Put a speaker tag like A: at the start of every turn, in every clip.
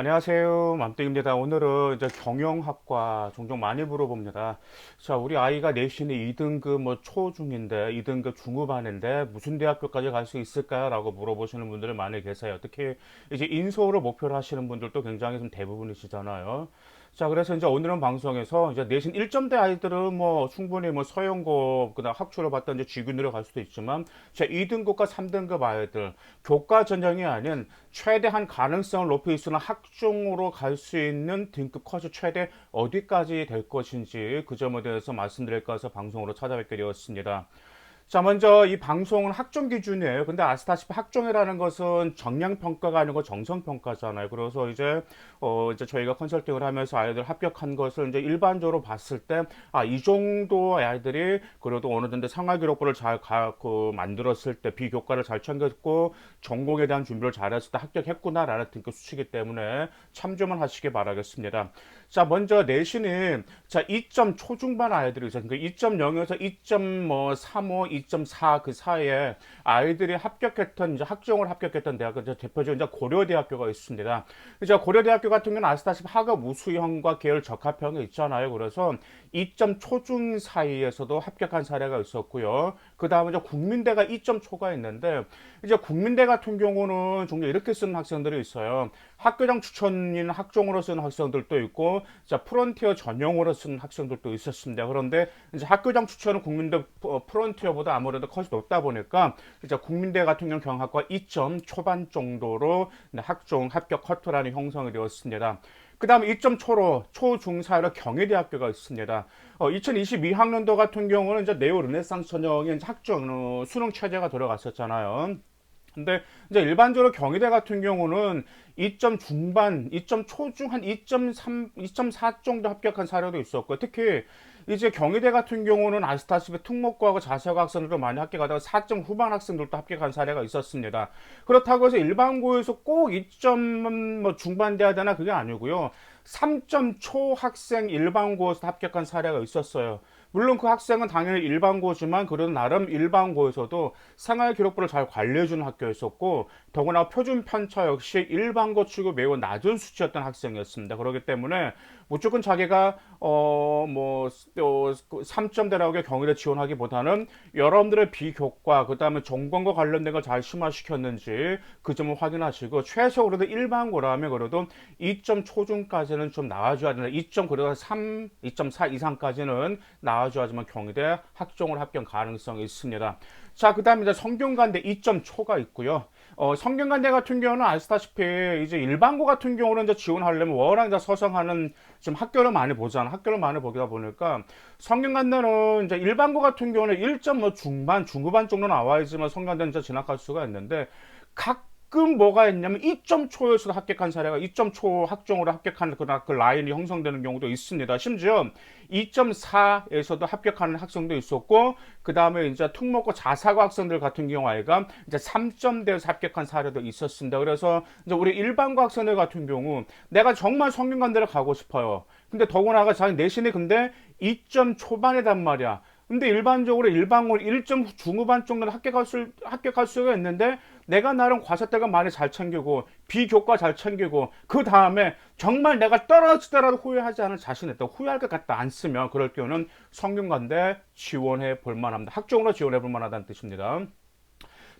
A: 안녕하세요. 맘땡입니다. 오늘은 이제 경영학과 종종 많이 물어봅니다. 자, 우리 아이가 내신이 2등급 뭐 초중인데, 2등급 중후반인데, 무슨 대학교까지 갈 수 있을까요? 라고 물어보시는 분들이 많이 계세요. 특히 이제 인서울을 목표로 하시는 분들도 굉장히 좀 대부분이시잖아요. 자, 그래서 이제 오늘은 방송에서 이제 내신 1점대 아이들은 뭐 충분히 뭐 서영고, 그다음 학초를 받던 이제 쥐균으로 갈 수도 있지만, 자, 2등급과 3등급 아이들, 교과 전형이 아닌 최대한 가능성을 높일 수 있는 학종으로 갈 수 있는 등급 컷이 최대 어디까지 될 것인지 그 점에 대해서 말씀드릴까 해서 방송으로 찾아뵙게 되었습니다. 자, 먼저 이 방송은 학종 기준이에요. 근데 아시다시피 학종이라는 것은 정량 평가가 아니고 정성 평가잖아요. 그래서 이제 어 이제 저희가 컨설팅을 하면서 아이들 합격한 것을 이제 일반적으로 봤을 때 아, 이 정도 아이들이 그래도 어느 정도 생활 기록부를 잘 가, 그 만들었을 때 비교과를 잘 챙겼고 전공에 대한 준비를 잘했을 때 합격했구나라는 등급 수치이기 때문에 참조만 하시기 바라겠습니다. 자, 먼저 내신이 자, 2점 초중반 아이들이 있어요. 그러니까 2.0에서 2.35, 2.4 그 사이에 아이들이 합격했던 이제 학종을 합격했던 대학은 대표적으로 이제 고려대학교가 있습니다. 이제 고려대학교 같은 경우는 아시다시피 학업 우수형과 계열 적합형이 있잖아요. 그래서 2점 초중 사이에서도 합격한 사례가 있었고요. 그 다음에 이제 국민대가 2점 초가 있는데 이제 국민대 같은 경우는 종종 이렇게 쓰는 학생들이 있어요. 학교장 추천인 학종으로 쓰는 학생들도 있고, 자, 프론티어 전용으로 쓰는 학생들도 있었습니다. 그런데 이제 학교장 추천은 국민대 어, 프론티어보다 아무래도 컷이 높다 보니까, 이제 국민대 같은 경우 경학과 2점 초반 정도로 학종 합격 커트라는 형성이 되었습니다. 그 다음에 2점 초로, 초, 중, 사로 경희대학교가 있습니다. 어, 2022학년도 같은 경우는 이제 네오 르네상스 전형의 학종, 어, 수능 체제가 들어갔었잖아요. 근데 이제 일반적으로 경희대 같은 경우는 2점 중반, 2점 초중 한 2.3, 2.4 정도 합격한 사례도 있었고 특히 이제 경희대 같은 경우는 아시다시피 특목고하고 자사고 학생들도 많이 합격하다가 4점 후반 학생들도 합격한 사례가 있었습니다. 그렇다고 해서 일반고에서 꼭 2점 뭐 중반 돼야 되나 그게 아니고요. 3점 초 학생 일반고에서 합격한 사례가 있었어요. 물론 그 학생은 당연히 일반고지만 그래도 나름 일반고에서도 생활 기록부를 잘 관리해주는 학교였었고 더구나 표준 편차 역시 일반고 치고 매우 낮은 수치였던 학생이었습니다. 그렇기 때문에 무조건 자기가 어뭐 3점대라고 경위를 지원하기보다는 여러분들의 비교과 그다음에 전공과 관련된 걸 잘 심화시켰는지 그 점을 확인하시고 최소 그래도 일반고라면 그래도 2점 초중까지는 좀 나와줘야 된다. 2점 그래도 3, 2.4 이상까지는 나와줘야지만 경희대 학종을 합격 가능성이 있습니다. 자, 그 다음에 이제 성균관대 2점 초가 있고요. 어, 성균관대 같은 경우는 아시다시피 이제 일반고 같은 경우는 이제 지원하려면 워낙 이제 서성하는 지금 학교를 많이 보잖아. 학교를 많이 보다 보니까 성균관대는 이제 일반고 같은 경우는 1점 뭐 중반, 중후반 정도 나와야지만 성균관대는 이제 진학할 수가 있는데 각 가끔 뭐가 있냐면 2점 초에서도 합격한 사례가 2점 초 학종으로 합격하는 그, 그 라인이 형성되는 경우도 있습니다. 심지어 2.4에서도 합격하는 학생도 있었고 그 다음에 이제 특목고 자사고 학생들 같은 경우 아이가 이제 3점대에서 합격한 사례도 있었습니다. 그래서 이제 우리 일반고 학생들 같은 경우 내가 정말 성균관대를 가고 싶어요. 근데 더구나가 자기 내신이 근데 2점 초반이단 말이야. 근데 일반적으로 일반고 1점 중후반 정도는 합격할 수, 합격할 수가 있는데 내가 나름 과세대가 많이 잘 챙기고 비교과 잘 챙기고 그 다음에 정말 내가 떨어지더라도 후회하지 않을 자신 있다. 후회할 것 같다 안 쓰면 그럴 경우는 성균관대 지원해 볼 만합니다. 학종으로 지원해 볼 만하다는 뜻입니다.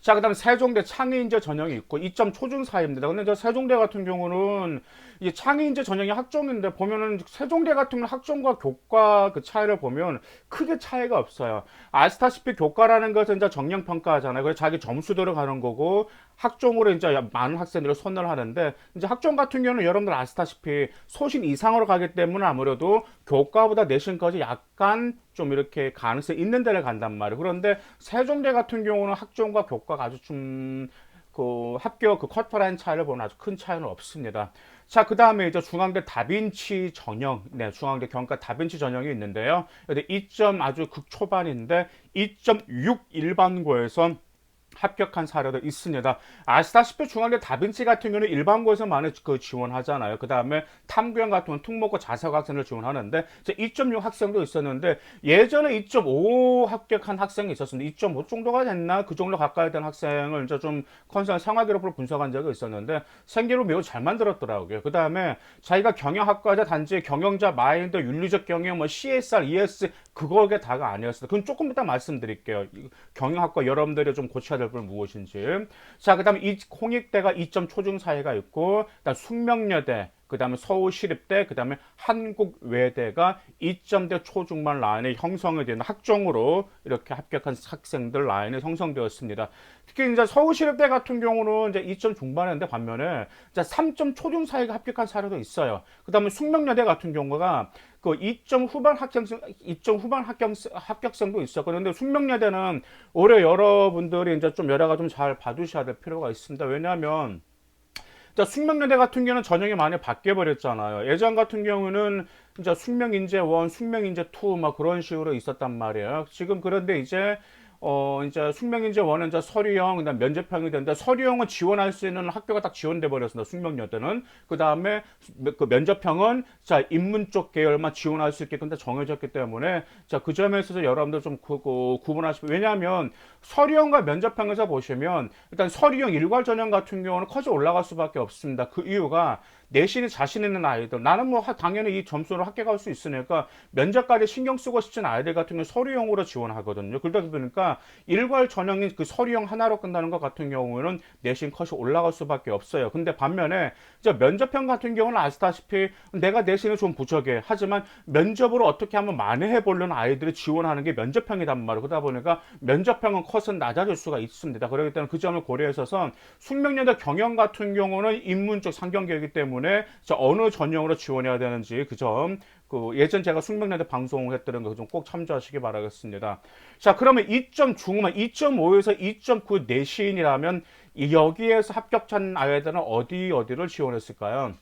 A: 자, 그 다음에 세종대 창의인재 전형이 있고 2점 초중 사입니다. 근데 저 세종대 같은 경우는 이게 창의인재 전형이 학종인데 보면은 세종대 같은 경우는 학종과 교과 그 차이를 보면 크게 차이가 없어요. 아시다시피 교과라는 것은 이제 정량 평가 하잖아요. 그래서 자기 점수대로 가는 거고 학종으로 이제 많은 학생들을 선을 하는데 이제 학종 같은 경우는 여러분들 아시다시피 소신 이상으로 가기 때문에 아무래도 교과보다 내신까지 약간 좀 이렇게 가능성이 있는 데를 간단 말이에요. 그런데 세종대 같은 경우는 학종과 교과가 아주 좀그 합격 그 커트라인 차이를 보면 아주 큰 차이는 없습니다. 자, 그 다음에 이제 중앙대 다빈치 전형, 네, 중앙대 경과 다빈치 전형이 있는데요. 2점 아주 극초반인데 2.6 일반고에서 합격한 사례도 있습니다. 아시다시피 중앙대 다빈치 같은 경우는 일반고에서 많이 그 지원하잖아요. 그 다음에 탐구형 같은 경우는 특목고 자사고 학생을 지원하는데 2.6 학생도 있었는데 예전에 2.5 합격한 학생이 있었습니다. 2.5 정도가 됐나 그 정도 가까이 된 학생을 이제 좀 컨설 생활기록부로 분석한 적이 있었는데 생기로 매우 잘 만들었더라고요. 그 다음에 자기가 경영학과자 단지 경영자 마인드 윤리적 경영 뭐 CSR, ES 그거게 다가 아니었어요. 그건 조금 이따 말씀드릴게요. 경영학과 여러분들이 좀 고쳐야 될 부분 무엇인지. 자, 그 다음에 이 홍익대가 2점 초중 사이가 있고, 그다음 숙명여대, 그 다음에 서울시립대, 그 다음에 한국외대가 2점대 초중반 라인에 형성이 되는 학종으로 이렇게 합격한 학생들 라인이 형성되었습니다. 특히 이제 서울시립대 같은 경우는 이제 2점 중반인데 반면에 이제 3점 초중 사이가 합격한 사례도 있어요. 그 다음에 숙명여대 같은 경우가 그 2점 후반 합격생, 2점 후반 합격, 합격생도 있어. 그런데 숙명여대는 올해 여러분들이 이제 좀 여러가 좀잘 봐두셔야 될 필요가 있습니다. 왜냐하면 자, 숙명여대 같은 경우는 전형이 많이 바뀌어 버렸잖아요. 예전 같은 경우는 이제 숙명인재 1, 숙명인재 2, 막 그런 식으로 있었단 말이에요. 지금 그런데 이제 어, 이제 숙명인재 원은 이제 서류형, 그다음 면접형이 되는데 서류형은 지원할 수 있는 학교가 딱 지원돼 버렸습니다. 숙명여대는. 그 다음에 그 면접형은 자, 인문 쪽 계열만 지원할 수 있게끔 다 정해졌기 때문에 자, 그 점에 있어서 여러분들 좀 구, 구, 구분하시고 왜냐하면 서류형과 면접형에서 보시면 일단 서류형 일괄 전형 같은 경우는 커져 올라갈 수밖에 없습니다. 그 이유가 내신이 자신 있는 아이들 나는 뭐 당연히 이 점수로 합격할 수 있으니까 면접까지 신경 쓰고 싶진 아이들 같은 경우 서류형으로 지원하거든요. 그러다 보니까 일괄 전형인 그 서류형 하나로 끝나는 것 같은 경우는 내신 컷이 올라갈 수밖에 없어요. 근데 반면에 이제 면접형 같은 경우는 아시다시피 내가 내신이 좀 부족해. 하지만 면접으로 어떻게 한번 만회해 보려는 아이들이 지원하는 게 면접형이단 말이에요. 그러다 보니까 면접형은 컷은 낮아질 수가 있습니다. 그렇기 때문에 그 점을 고려해서선 숙명여대 경영 같은 경우는 인문 쪽 상경계이기 때문에 때문에 어느 전형으로 지원해야 되는지 그 점, 그 예전 제가 숙명여대 방송했던 거 좀 꼭 참조하시기 바라겠습니다. 자, 그러면 2점 중후만 2.5에서 2.9 내신이라면 여기에서 합격한 아이들은 어디 어디를 지원했을까요?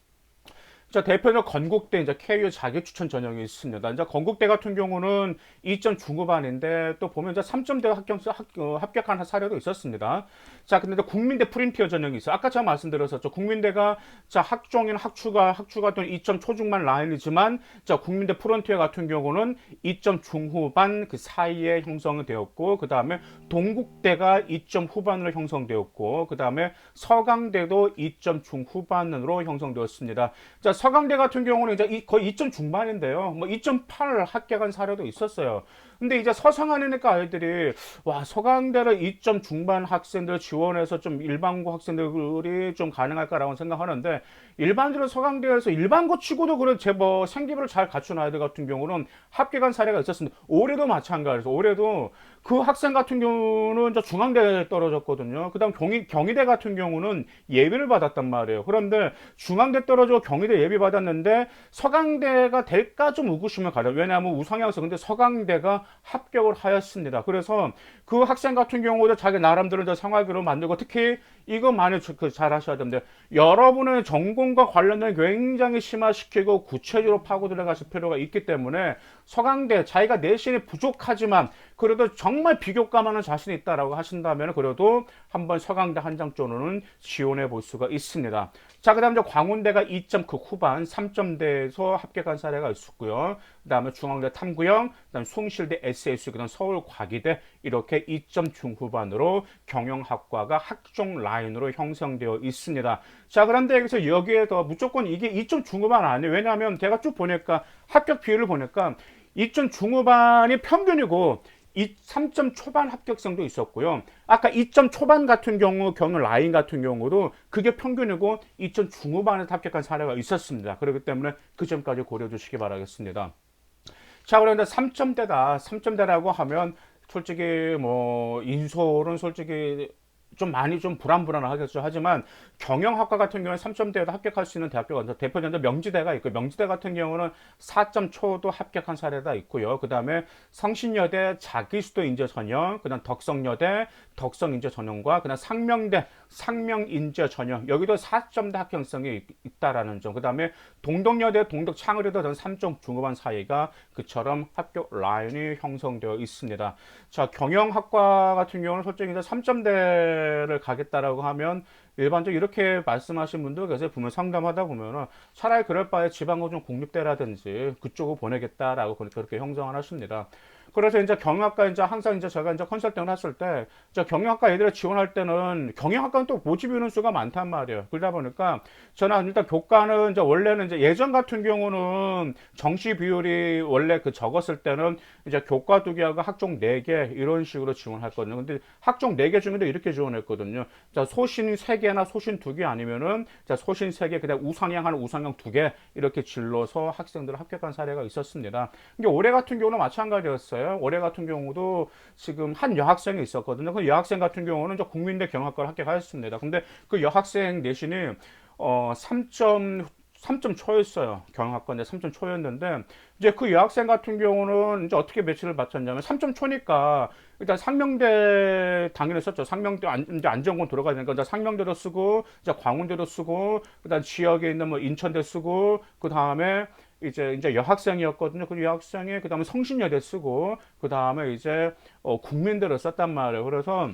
A: 자, 대표는 건국대 이제 KU 자격 추천 전형이 있습니다. 이제 건국대 같은 경우는 2점 중후반인데 또 보면 이제 3점대 합격, 어, 합격한 사례도 있었습니다. 자, 근데 국민대 프린티어 전형이 있어요. 아까 제가 말씀드렸었죠. 국민대가 자, 학종인 학추가, 학추가 또는 2점 초중반 라인이지만 자, 국민대 프론티어 같은 경우는 2점 중후반 그 사이에 형성이 되었고, 그 다음에 동국대가 2점 후반으로 형성되었고, 그 다음에 서강대도 2점 중후반으로 형성되었습니다. 자, 서강대 같은 경우는 이제 거의 2점 중반인데요. 뭐 2.8 합격한 사례도 있었어요. 근데 이제 서상하니까 아이들이 와 서강대를 2점 중반 학생들 지원해서 좀 일반고 학생들이 좀 가능할까라고 생각하는데 일반적으로 서강대에서 일반고 치고도 그런 제뭐 생기부를 잘 갖춘 아이들 같은 경우는 합격한 사례가 있었습니다. 올해도 마찬가지로 올해도 그 학생 같은 경우는 이제 중앙대에 떨어졌거든요. 그다음 경희 경희대 같은 경우는 예비를 받았단 말이에요. 그런데 중앙대 떨어져 경희대 예비 받았는데 서강대가 될까 좀 의구심을 가려. 왜냐하면 우상향서 근데 서강대가 합격을 하였습니다. 그래서 그 학생 같은 경우도 자기 나름대로 이제 생활기로 만들고 특히 이거 많이 그잘 하셔야 됩니다. 여러분의 전공과 관련된 굉장히 심화시키고 구체적으로 파고 들어가실 필요가 있기 때문에 서강대 자기가 내신이 부족하지만 그래도 정말 비교과만은 자신 있다라고 하신다면 그래도 한번 서강대 한장조로는 지원해 볼 수가 있습니다. 자, 그 다음에 광운대가 2.9 후반 3점대에서 합격한 사례가 있었고요. 그 다음에 중앙대 탐구형, 그 다음 에 숭실대 SSU, 그 다음 서울과기대 이렇게 2점 중후반으로 경영학과가 학종 라인으로 형성되어 있습니다. 자, 그런데 여기서 여기에 더 무조건 이게 2점 중후반 아니에요. 왜냐하면 제가 쭉 보니까 합격 비율을 보니까 2점 중후반이 평균이고 이 3점 초반 합격성도 있었고요. 아까 2점 초반 같은 경우 경우 라인 같은 경우도 그게 평균이고 2점 중후반에 합격한 사례가 있었습니다. 그렇기 때문에 그 점까지 고려해 주시기 바라겠습니다. 자, 그런데 3점대다. 3점대라고 하면 솔직히 뭐 인솔은 솔직히 좀 많이 좀 불안불안하겠죠. 하지만 경영학과 같은 경우는 3점대에도 합격할 수 있는 대학교가 있는데 대표적으로 명지대가 있고 명지대 같은 경우는 4점 초도 합격한 사례가 있고요. 그 다음에 성신여대 자기수도 인재 전형, 그 다음 덕성여대 덕성 인재 전형과 그 다음 상명대 상명 인재 전형 여기도 4점대 합격성이 있- 있다라는 점. 그 다음에 동덕여대 동덕 창의대도 저는 3점 중후반 사이가 그처럼 합격 라인이 형성되어 있습니다. 자 경영학과 같은 경우는 솔직히 이제 3점대 를 가겠다라고 하면 일반적으로 이렇게 말씀하신 분들 계세요. 보면 상담하다 보면은 차라리 그럴 바에 지방고 좀 공립대라든지 그쪽으로 보내겠다라고 그렇게 형성을 하십니다. 그래서 이제 경영학과 이제 항상 이제 제가 이제 컨설팅을 했을 때, 이제 경영학과 애들을 지원할 때는 경영학과는 또 모집 인원수가 많단 말이에요. 그러다 보니까 저는 일단 교과는 이제 원래는 이제 예전 같은 경우는 정시 비율이 원래 그 적었을 때는 이제 교과 두 개하고 학종 네 개 이런 식으로 지원했거든요. 근데 학종 네 개 중에도 이렇게 지원했거든요. 자, 소신 세 개나 소신 두 개 아니면은 자, 소신 세 개, 그다음 우상향 하나, 우상향 두 개 이렇게 질러서 학생들을 합격한 사례가 있었습니다. 이게 올해 같은 경우는 마찬가지였어요. 올해 같은 경우도 지금 한 여학생이 있었거든요. 그 여학생 같은 경우는 이제 국민대 경학과를 합격하였습니다. 근데 그 여학생 내신이 어 3점 3점 초였어요. 경영학과인데 3점 초였는데 이제 그 여학생 같은 경우는 이제 어떻게 매치를 맞췄냐면 3점 초니까 일단 상명대 당연히 썼죠. 상명대 안, 이제 안전공 들어가야 되니까 이제 상명대도 쓰고 이제 광운대도 쓰고 그다음 지역에 있는 뭐 인천대 쓰고 그 다음에 이제 이제 여학생이었거든요. 그 여학생이 그 다음에 성신여대 쓰고 그 다음에 이제 어, 국민대를 썼단 말이에요. 그래서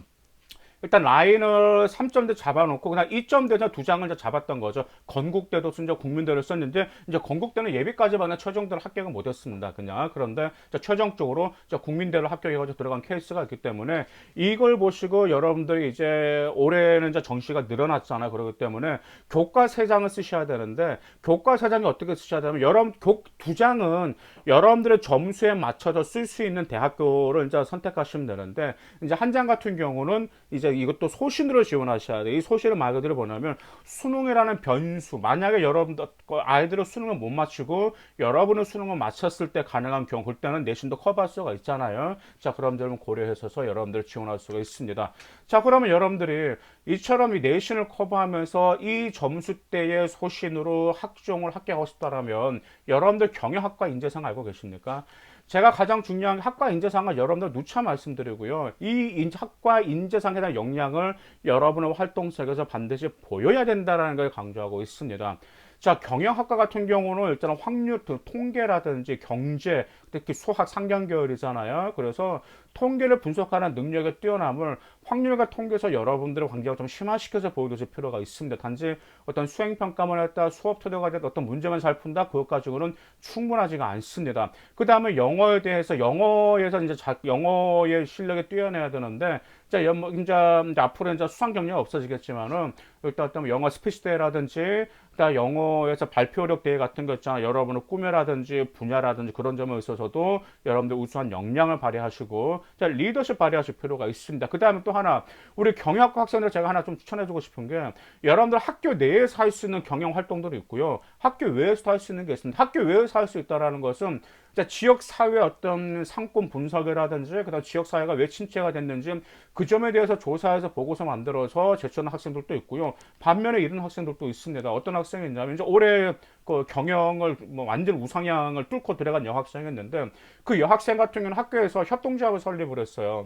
A: 일단 라인을 3점대 잡아놓고 그냥 2점대에서 두 장을 잡았던 거죠. 건국대도 순자 국민대를 썼는데 이제 건국대는 예비까지 받는 최종대를 합격을 못했습니다. 그냥 그런데 최종적으로 국민대를 합격해가지고 들어간 케이스가 있기 때문에 이걸 보시고 여러분들이 이제 올해는 이제 정시가 늘어났잖아요. 그렇기 때문에 교과 세 장을 쓰셔야 되는데 교과 세 장이 어떻게 쓰셔야 되냐면 여러분 교두 장은 여러분들의 점수에 맞춰서 쓸 수 있는 대학교를 이제 선택하시면 되는데 이제 한 장 같은 경우는 이제 이것도 소신으로 지원하셔야 돼요. 이 소신을 말 그대로 뭐냐면 수능이라는 변수. 만약에 여러분들 아이들은 수능을 못 맞추고 여러분은 수능을 맞췄을 때 가능한 경우 그때는 내신도 커버할 수가 있잖아요. 자, 그럼 여러분 고려해서 여러분들 지원할 수가 있습니다. 자, 그러면 여러분들이 이처럼 이 내신을 커버하면서 이 점수대의 소신으로 학종을 합격하고 싶다라면 여러분들 경영학과 인재상 알고 계십니까? 제가 가장 중요한 학과 인재상을 여러분들 누차 말씀드리고요. 이 학과 인재상에 대한 역량을 여러분의 활동 속에서 반드시 보여야 된다는 걸 강조하고 있습니다. 자, 경영학과 같은 경우는 일단 확률, 통계라든지 경제, 특히 수학 상경 계열이잖아요. 그래서 통계를 분석하는 능력의 뛰어남을 확률과 통계에서 여러분들의 관계가 좀 심화시켜서 보여줄 필요가 있습니다. 단지 어떤 수행평가만 했다, 수업 토대가 됐다, 어떤 문제만 잘 푼다, 그것 가지고는 충분하지가 않습니다. 그 다음에 영어에 대해서, 영어에서 이제 자, 영어의 실력이 뛰어내야 되는데, 자, 연, 이제, 이제 앞으로 이제 수상 경력이 없어지겠지만은, 일단 어떤 영어 스피치 대회라든지, 그다음 영어에서 발표력 대회 같은 거 있잖아요. 여러분의 꿈이라든지 분야라든지 그런 점에 있어서 도 여러분들 우수한 역량을 발휘하시고, 자, 리더십 발휘하실 필요가 있습니다. 그 다음에 또 하나, 우리 경영학과 학생들 제가 하나 좀 추천해주고 싶은 게, 여러분들 학교 내에서 할 수 있는 경영 활동들이 있고요. 학교 외에서도 할 수 있는 게 있습니다. 학교 외에서 할 수 있다라는 것은, 자, 지역 사회 어떤 상권 분석이라든지, 그다음 지역 사회가 왜 침체가 됐는지 그 점에 대해서 조사해서 보고서 만들어서 제출하는 학생들도 있고요. 반면에 이런 학생들도 있습니다. 어떤 학생이 있냐면 이제 올해 그 경영을 뭐 완전 우상향을 뚫고 들어간 여학생이었는데 그 여학생 같은 경우는 학교에서 협동조합을 설립을 했어요.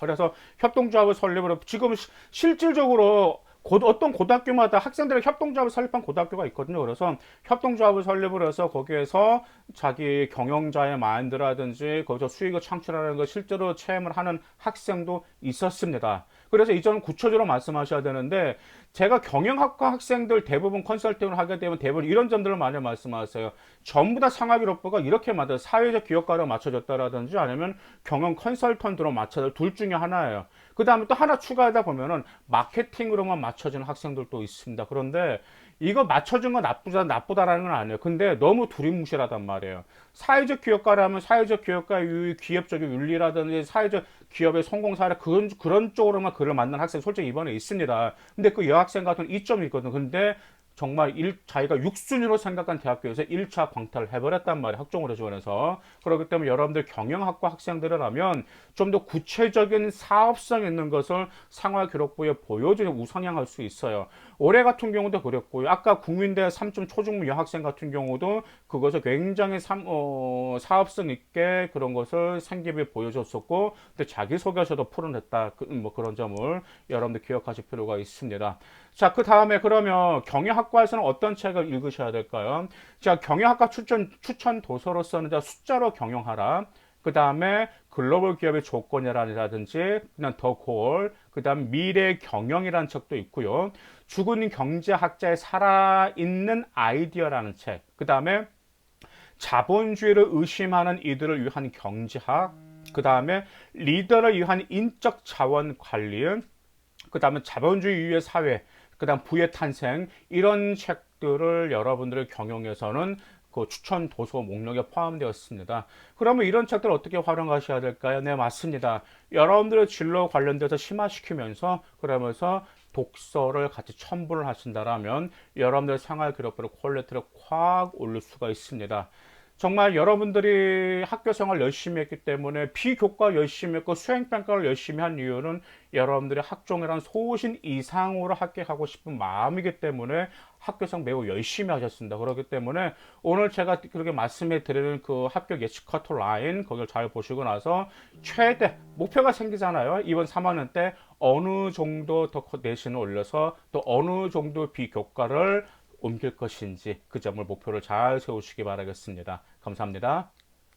A: 그래서 협동조합을 설립을 했- 지금 시- 실질적으로 고, 어떤 고등학교마다 학생들의 협동조합을 설립한 고등학교가 있거든요. 그래서 협동조합을 설립을 해서 거기에서 자기 경영자의 마인드라든지 거기서 수익을 창출하는 걸 실제로 체험을 하는 학생도 있었습니다. 그래서 이전은 구체적으로 말씀하셔야 되는데 제가 경영학과 학생들 대부분 컨설팅을 하게 되면 대부분 이런 점들을 많이 말씀하세요. 전부 다 상하기록부가 이렇게 맞아요. 사회적 기업가로 맞춰졌다라든지 아니면 경영 컨설턴트로 맞춰져 둘 중에 하나예요. 그 다음에 또 하나 추가하다 보면은 마케팅으로만 맞춰지는 학생들도 있습니다. 그런데 이거 맞춰준 건 나쁘다, 나쁘다라는 건 아니에요. 근데 너무 두리뭉실하단 말이에요. 사회적 기업가라면 사회적 기업가의 유의, 기업적인 윤리라든지 사회적 기업의 성공 사례 그런, 그런 쪽으로만 글을 만든 학생 솔직히 이번에 있습니다. 근데 그 여학생 같은 이점이 있거든요. 근데 정말 일, 자기가 6순위로 생각한 대학교에서 1차 광탈을 해버렸단 말이에요. 학종으로 지원해서. 그렇기 때문에 여러분들 경영학과 학생들이라면 좀 더 구체적인 사업성 있는 것을 상화 기록부에 보여주는 우상향할 수 있어요. 올해 같은 경우도 그랬고요. 아까 국민대 3점 초중무 여학생 같은 경우도 그것을 굉장히 삼- 어, 사업성 있게 그런 것을 생기부에 보여줬었고, 근데 자기소개서도 풀어냈다. 그, 뭐 그런 점을 여러분들 기억하실 필요가 있습니다. 자, 그 다음에 그러면 경영학과에서는 어떤 책을 읽으셔야 될까요? 자, 경영학과 추천, 추천 도서로서는 자, 숫자로 경영하라. 그 다음에 글로벌 기업의 조건이라든지 그냥 더 골, 그 다음 미래 경영이라는 책도 있고요. 죽은 경제학자의 살아있는 아이디어라는 책. 그 다음에 자본주의를 의심하는 이들을 위한 경제학. 그 다음에 리더를 위한 인적 자원 관리. 그 다음에 자본주의 이후의 사회. 그 다음 부의 탄생. 이런 책들을 여러분들의 경영에서는 그 추천 도서 목록에 포함되었습니다. 그러면 이런 책들 어떻게 활용하셔야 될까요? 네, 맞습니다. 여러분들의 진로 관련돼서 심화시키면서 그러면서 독서를 같이 첨부를 하신다라면 여러분들의 생활 기록부의 퀄리티를 확 올릴 수가 있습니다. 정말 여러분들이 학교 생활 열심히 했기 때문에 비교과 열심히 했고 수행평가를 열심히 한 이유는 여러분들이 학종이란 소신 이상으로 합격하고 싶은 마음이기 때문에 학교생 매우 열심히 하셨습니다. 그렇기 때문에 오늘 제가 그렇게 말씀해 드리는 그 합격 예측 커트 라인 거기를 잘 보시고 나서 최대 목표가 생기잖아요. 이번 3학년 때 어느 정도 더 내신을 올려서 또 어느 정도 비교과를 옮길 것인지 그 점을 목표를 잘 세우시기 바라겠습니다. 감사합니다.